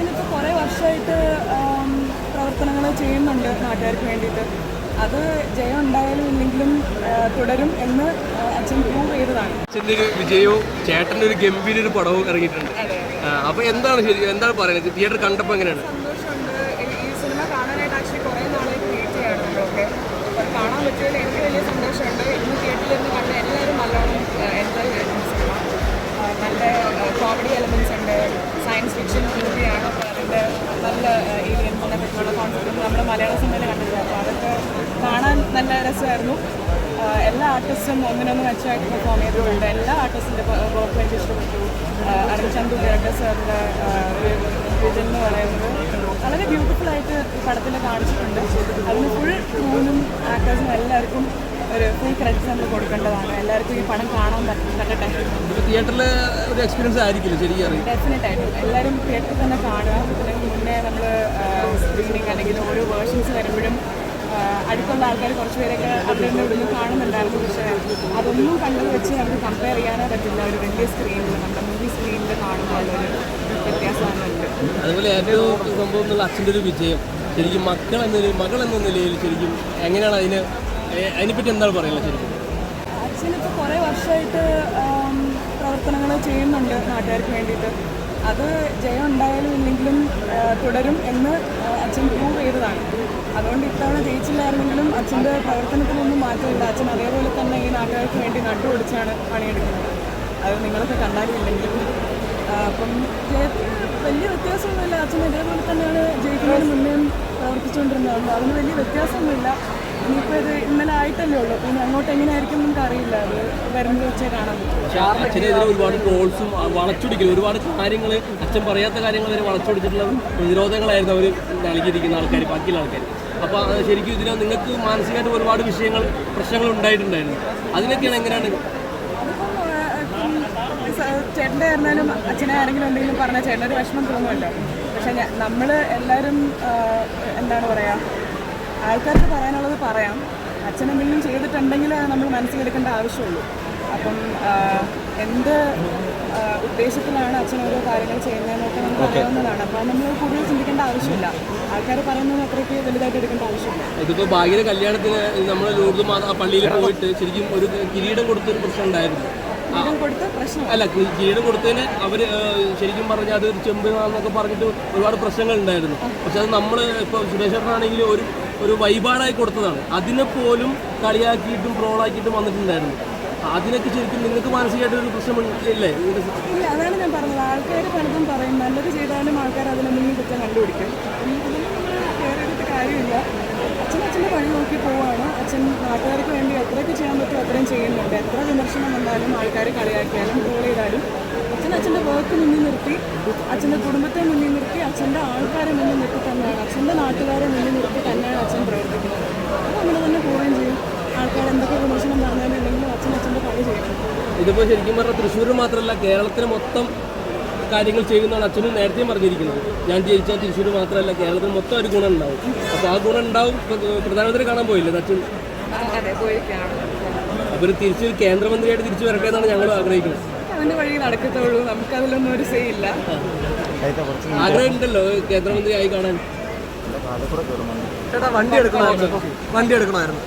അച്ഛനിപ്പോൾ കുറേ വർഷമായിട്ട് പ്രവർത്തനങ്ങൾ ചെയ്യുന്നുണ്ട് നാട്ടുകാർക്ക് വേണ്ടിയിട്ട്. അത് ജയം ഉണ്ടായാലും ഇല്ലെങ്കിലും തുടരും എന്ന് അച്ഛൻ പ്രൂവ് ചെയ്തതാണ്. അച്ഛന്റെ ഒരു വിജയവും ചേട്ടന്റെ ഒരു ഗംഭീര ഒരു പടവും ഇറങ്ങിയിട്ടുണ്ട് അപ്പോൾ അപ്പൊ എന്താണ് ശരി എന്താണ് പറയുന്നത്? തിയേറ്റർ കണ്ടപ്പോൾ എങ്ങനെയാണ്? സന്തോഷമുണ്ട്. ഈ- സിനിമ കാണാനായിട്ട് ആക്ച്വലി കുറേ നാളെ വെയിറ്റ് ചെയ്യാറുണ്ട് ഓക്കെ അപ്പോൾ കാണാൻ പറ്റിയതിൽ എനിക്ക് വലിയ സന്തോഷമുണ്ട്. ഇന്ന് തിയേറ്ററിൽ നിന്ന് കണ്ട എല്ലാവരും നല്ലോണം എൻജോയ് ചെയ്തിട്ടുണ്ട് സിനിമ. നല്ല കോമഡി മലയാള സിനിമയിൽ കണ്ടിട്ടില്ല അപ്പോൾ അതൊക്കെ കാണാൻ നല്ല രസമായിരുന്നു. എല്ലാ ആർട്ടിസ്റ്റും ഒന്നിനൊന്ന് മെച്ചമായിട്ട് പെർഫോം ചെയ്തിട്ടുണ്ട്. എല്ലാ ആർട്ടിസ്റ്റിന്റെ വർക്ക് എനിക്ക് ഇഷ്ടപ്പെട്ടു. അരുൺ ചന്തു ഡയറക്ടർ സാറിന്റെ വിജൻ എന്ന് പറയുന്നത് വളരെ ബ്യൂട്ടിഫുൾ ആയിട്ട് പടത്തിൽ കാണിച്ചിട്ടുണ്ട്. അതിന് ഫുൾ ക്രൂനും ആക്ടേഴ്സും എല്ലാവർക്കും ഒരു ഫുൾ ക്രെഡിറ്റ്സ് നമ്മൾ കൊടുക്കേണ്ടതാണ്. എല്ലാവർക്കും ഈ പടം കാണാൻ പറ്റ- പറ്റട്ടെ തിയേറ്ററിൽ ഒരു എക്സ്പീരിയൻസ് ആയിരിക്കില്ല ശരിക്കും അറിയാം. ഡെഫിനറ്റ് ആയിട്ടും എല്ലാവരും തിയേറ്ററിൽ തന്നെ കാണുക. ഇതിന് മുന്നേ നമ്മൾ സ്ക്രീനിങ് അല്ലെങ്കിൽ ഓരോ വേർഷൻസ് വരുമ്പോഴും അടുത്തുള്ള ആൾക്കാർ കുറച്ച് പേരൊക്കെ അവിടെ നിന്ന് ഇവിടുന്ന് കാണുന്നുണ്ടായിരുന്നു. പക്ഷേ അതൊന്നും കണ്ടത് വെച്ച് നമുക്ക് കമ്പയർ ചെയ്യാനേ പറ്റില്ല. ഒരു വലിയ സ്ക്രീനിൽ നമ്മുടെ മൂവി സ്ക്രീനിൽ കാണുമ്പോൾ ഒരു വ്യത്യാസമാണ് അതുപോലെ ഏറ്റവും സംഭവം എന്നുള്ള അച്ഛന്റെ ഒരു വിജയം. ശരിക്കും മക്കൾ എന്ന മകൾ എന്ന നിലയിൽ ശരിക്കും എങ്ങനെയാണ് അതിന് അതിനെപ്പറ്റി എന്താണ് പറയുന്നത് ശരിക്കും? അച്ഛനിപ്പോൾ കുറേ വർഷമായിട്ട് പ്രവർത്തനങ്ങൾ ചെയ്യുന്നുണ്ട് നാട്ടുകാർക്ക് വേണ്ടിയിട്ട്. അത് ജയം ഉണ്ടായാലും ഇല്ലെങ്കിലും തുടരും എന്ന് അച്ഛൻ പ്രൂവ് ചെയ്തതാണ്. അതുകൊണ്ട് ഇത്തവണ ജയിച്ചില്ലായിരുന്നെങ്കിലും അച്ഛന്റെ പ്രവർത്തനത്തിലൊന്നും മാറ്റമില്ല അച്ഛൻ അതേപോലെ തന്നെ ഈ നാട്ടുകാർക്ക് വേണ്ടി നട്ടുപൊടിച്ചാണ് പണിയെടുക്കുന്നത്. അത് നിങ്ങളൊക്കെ ഇല്ലെങ്കിലും അപ്പം വലിയ വ്യത്യാസമൊന്നുമില്ല. അച്ഛൻ ഇതേപോലെ തന്നെയാണ് ജയിക്കുന്നതിന് മുന്നേ പ്രവർത്തിച്ചുകൊണ്ടിരുന്നത്. അതിന് വലിയ വ്യത്യാസമൊന്നുമില്ല. ഇനിയിപ്പോൾ ഇത് ഇന്നലെ ആയിട്ടല്ലേ ഉള്ളൂ. പിന്നെ അങ്ങോട്ട് എങ്ങനെയായിരിക്കും നമുക്ക് അറിയില്ല. അത് വരുന്നത് വെച്ചേ കാണാൻ പറ്റും അച്ഛനെതിരെ ഒരുപാട് ട്രോൾസും വളച്ചൊടിക്കലും ഒരുപാട് കാര്യങ്ങൾ അച്ഛൻ പറയാത്ത കാര്യങ്ങൾ വരെ വളച്ചൊടിച്ചിട്ടുള്ള പ്രതിരോധങ്ങളായിരുന്നു അവർ നൽകിയിരിക്കുന്ന ആൾക്കാർ ബാക്കിയുള്ള ആൾക്കാർ അപ്പോൾ ശരിക്കും ഇതിന് നിങ്ങൾക്ക് മാനസികമായിട്ട് ഒരുപാട് വിഷയങ്ങൾ പ്രശ്നങ്ങൾ ഉണ്ടായിട്ടുണ്ടായിരുന്നു. അതിനൊക്കെയാണ് എങ്ങനെയാണ്? ചേട്ടന്റെ ആയിരുന്നാലും അച്ഛനെ ആരെങ്കിലും എന്തെങ്കിലും പറഞ്ഞാൽ ഒരു വിഷമം തോന്നുമല്ലോ. പക്ഷെ നമ്മൾ എല്ലാവരും എന്താണ് പറയുക ആൾക്കാർക്ക് പറയാനുള്ളത് പറയാം. അച്ഛനെന്തെങ്കിലും ചെയ്തിട്ടുണ്ടെങ്കിൽ നമ്മൾ മനസ്സിലെടുക്കേണ്ട ആവശ്യമുള്ളൂ. അപ്പം എന്ത് ഉദ്ദേശത്തിലാണ് അച്ഛൻ ഓരോ കാര്യങ്ങൾ ചെയ്യുന്നതെന്നൊക്കെ നമുക്ക് അറിയാവുന്നതാണ്. അപ്പം നമ്മൾ കൂടുതൽ ചിന്തിക്കേണ്ട ആവശ്യമില്ല. ആൾക്കാർ പറയുന്നത് അത്രയ്ക്ക് വലുതായിട്ട് എടുക്കേണ്ട ആവശ്യമില്ല. ഇതിപ്പോൾ ഭാഗ്യയുടെ കല്യാണത്തിന് നമ്മൾ ലൂർദ് പള്ളിയിൽ പോയിട്ട് ശരിക്കും ഒരു കിരീടം കൊടുത്തൊരു പ്രശ്നം ഉണ്ടായിരുന്നു. ഇതും കൊടുത്ത് പ്രശ്നം. അല്ല കീഴ് കിരീടം കൊടുത്തതിന് അവർ ശരിക്കും പറഞ്ഞാൽ അത് ഒരു ചെമ്പിനാന്നൊക്കെ പറഞ്ഞിട്ട് ഒരുപാട് പ്രശ്നങ്ങൾ ഉണ്ടായിരുന്നു. പക്ഷെ അത് നമ്മൾ ഇപ്പോൾ ആണെങ്കിലും ഒരു ഒരു വൈബാടായി കൊടുത്തതാണ്. അതിനെ പോലും കളിയാക്കിയിട്ടും ട്രോളാക്കിയിട്ടും വന്നിട്ടുണ്ടായിരുന്നു. അതിനൊക്കെ ശരിക്കും നിങ്ങൾക്ക് മാനസികമായിട്ട് ഒരു പ്രശ്നം ഇല്ലേ? ഇല്ല അതാണ് ഞാൻ പറഞ്ഞത്. ആൾക്കാർ പലതും പറയും. നല്ലത് ചെയ്താലും ആൾക്കാർ മുന്നിൽ കുറ്റം കണ്ടുപിടിക്കും. നമ്മൾ കാര്യമില്ല. അച്ഛൻ അച്ഛന്റെ പണി നോക്കി പോവാണ്. അച്ഛൻ നാട്ടുകാർക്ക് വേണ്ടി എത്രയൊക്കെ ചെയ്യാൻ പറ്റുമോ അത്രയും ചെയ്യുന്നുണ്ട്. എത്ര വിമർശനം വന്നാലും ആൾക്കാർ കളിയാക്കിയാലും ട്രോൾ ചെയ്താലും അച്ഛൻ അച്ഛന്റെ വർക്ക് മുന്നിൽ നിർത്തി. അച്ഛന്റെ കുടുംബത്തെ മുന്നിൽ നിർത്തി. അച്ഛന്റെ ആൾക്കാരെ മുന്നിൽ നിർത്തി അച്ഛന്റെ നാട്ടുകാരെ മുന്നിൽ നിർത്തി തന്നെയാണ് അച്ഛൻ പ്രവർത്തിക്കുന്നത്. അത് അങ്ങനെ തന്നെ പോവുകയും ചെയ്യും. ആൾക്കാർ എന്തൊക്കെ വിമർശനം പറഞ്ഞാലുണ്ടെങ്കിലും അച്ഛൻ അച്ഛന്റെ പണി ചെയ്യും. ഇതിപ്പോൾ ശരിക്കും പറഞ്ഞാൽ തൃശ്ശൂർ മാത്രമല്ല കേരളത്തിന് മൊത്തം കാര്യങ്ങൾ ചെയ്യുന്നതാണ് അച്ഛനും നേരത്തെയും പറഞ്ഞിരിക്കുന്നത്. ഞാൻ ജയിച്ചാൽ തൃശ്ശൂർ മാത്രമല്ല കേരളത്തിന് മൊത്തം ഒരു ഗുണം ഉണ്ടാവും. അപ്പോൾ ആ ഗുണം ഉണ്ടാവും. പ്രധാനമന്ത്രി കാണാൻ പോയില്ലേ അച്ഛൻ? ഒരു തിരിച്ച് കേന്ദ്രമന്ത്രിയായിട്ട് തിരിച്ചു വരട്ടെ എന്നാണ് ഞങ്ങൾ ആഗ്രഹിക്കുന്നത്. അവന്റെ വഴി നടക്കത്തുള്ളൂ. നമുക്കതിലൊന്നും ഒരു സേ ഇല്ല. ആഗ്രഹമുണ്ടല്ലോ കേന്ദ്രമന്ത്രി ആയി കാണാൻ. ചേട്ടാ വണ്ടി എടുക്കണമായിരുന്നു. വണ്ടി എടുക്കണമായിരുന്നു.